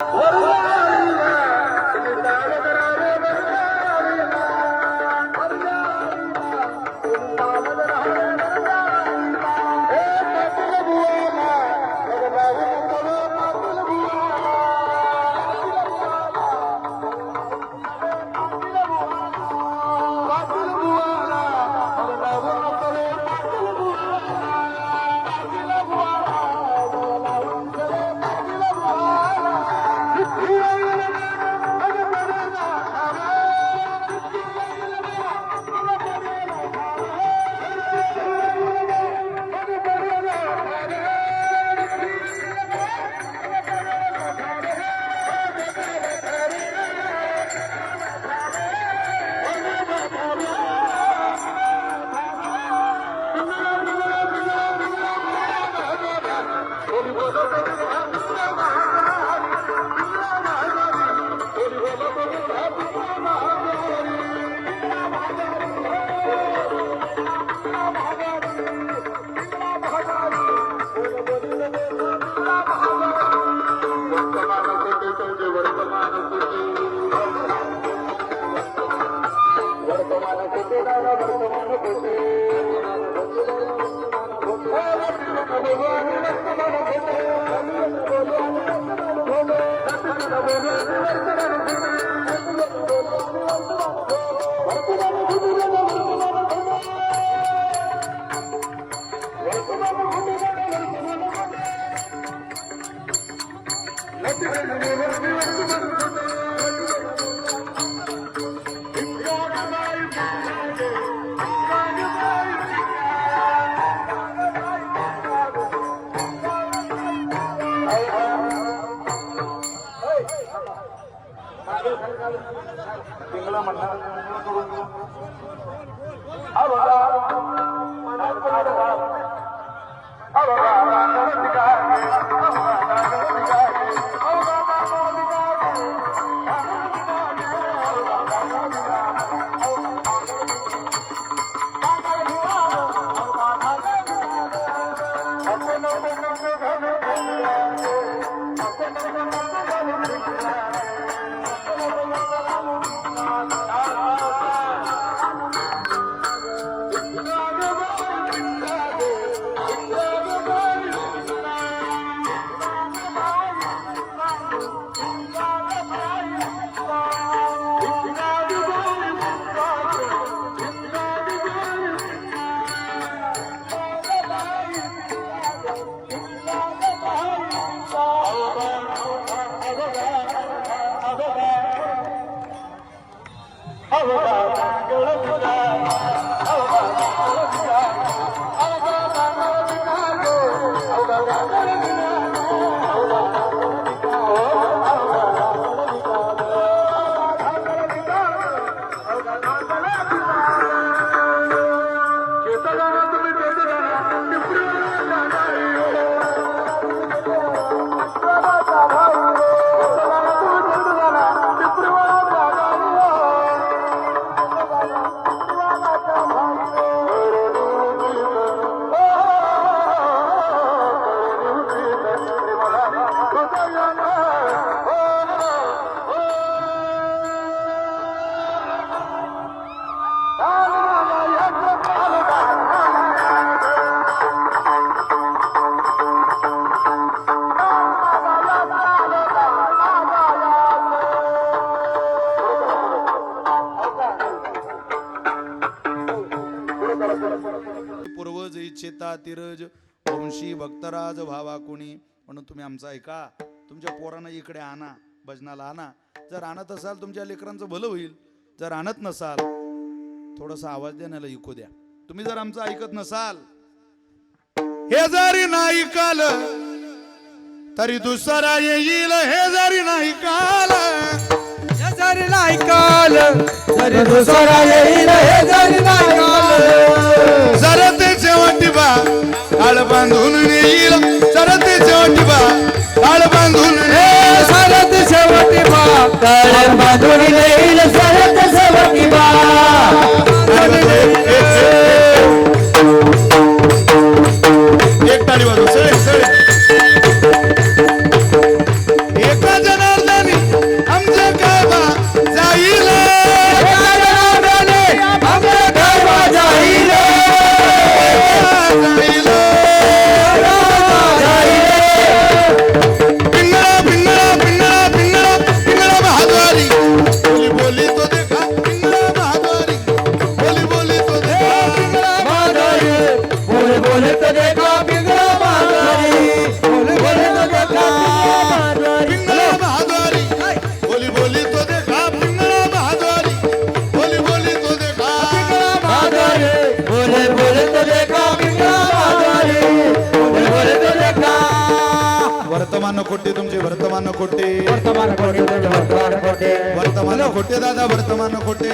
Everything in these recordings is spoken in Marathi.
What? go, go, go. इच्छिता तिरज वंशी भक्तराज भावा कुणी? म्हणून तुम्ही आमचं ऐका. तुमच्या पोरांना इकडे आणा भजनाला आणा. जर आणत असाल तुमच्या लेकरांचं भलं होईल. जर आणत नसाल थोडासा आवाज देण्याला ऐकू द्या. तुम्ही जर आमचं ऐकत नसाल हे जरी नाही काल तरी दुसरा येईल हे जरी नाही काल. हे जरी नाही काल तरी दुसरा येईल हे जरी नाही Cuatro niveles al वर्तमान खोटे तुमचे वर्तमान खोटे वर्तमान कोटे वर्तमान दादा वर्तमान खोटे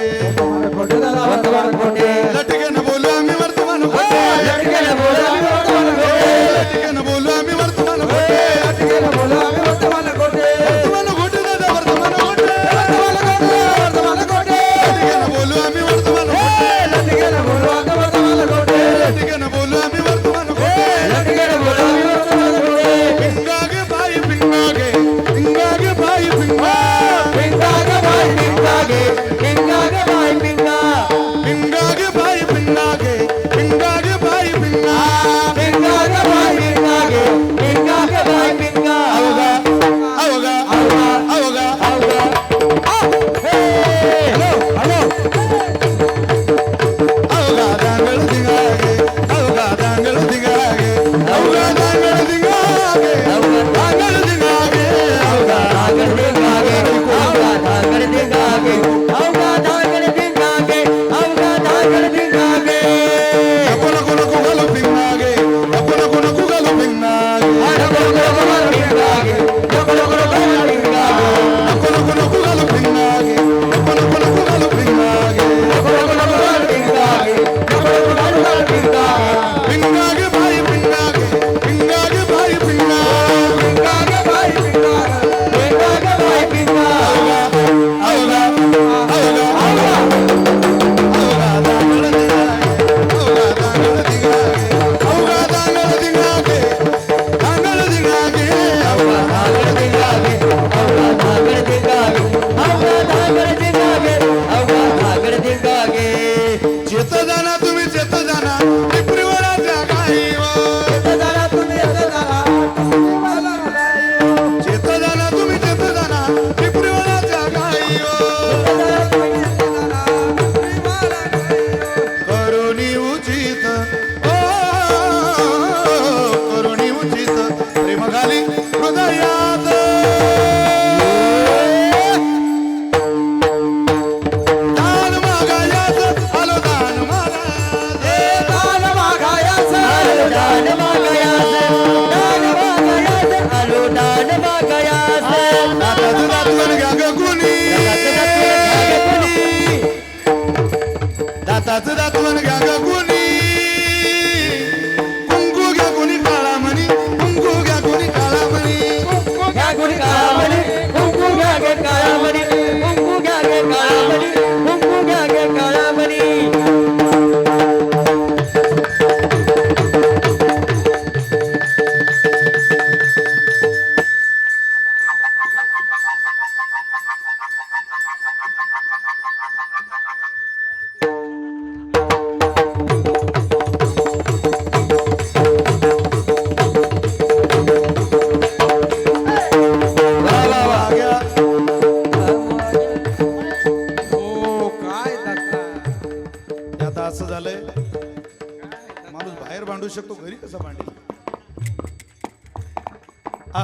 Radha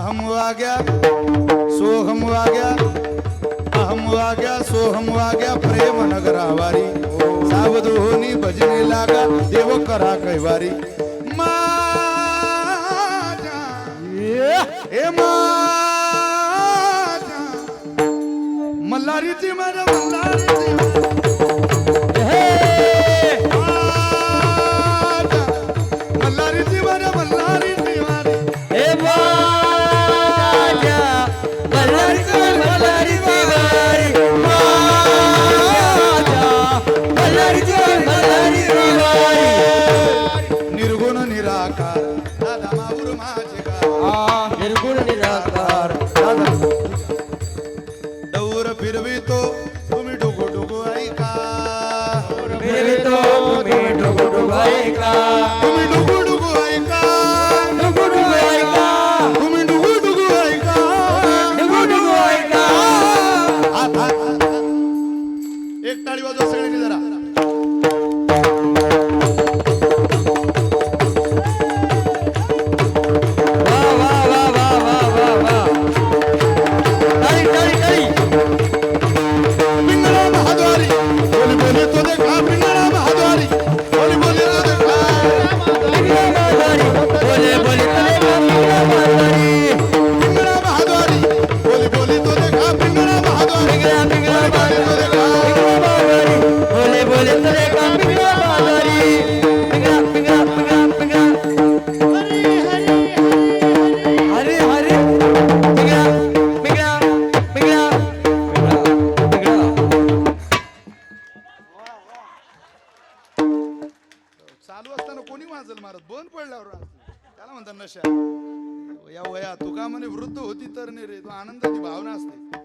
अहम आ गया सोहम आ गया अहम आ गया सोहम आ गया प्रेम नगर हवारी सावधोनी बजने लागा देव करा कई बारी मल्लारी कैवारी मल्हारीची मल्लारी मल्हारीची होती तर नाही रे तो आनंदाची भावना असते.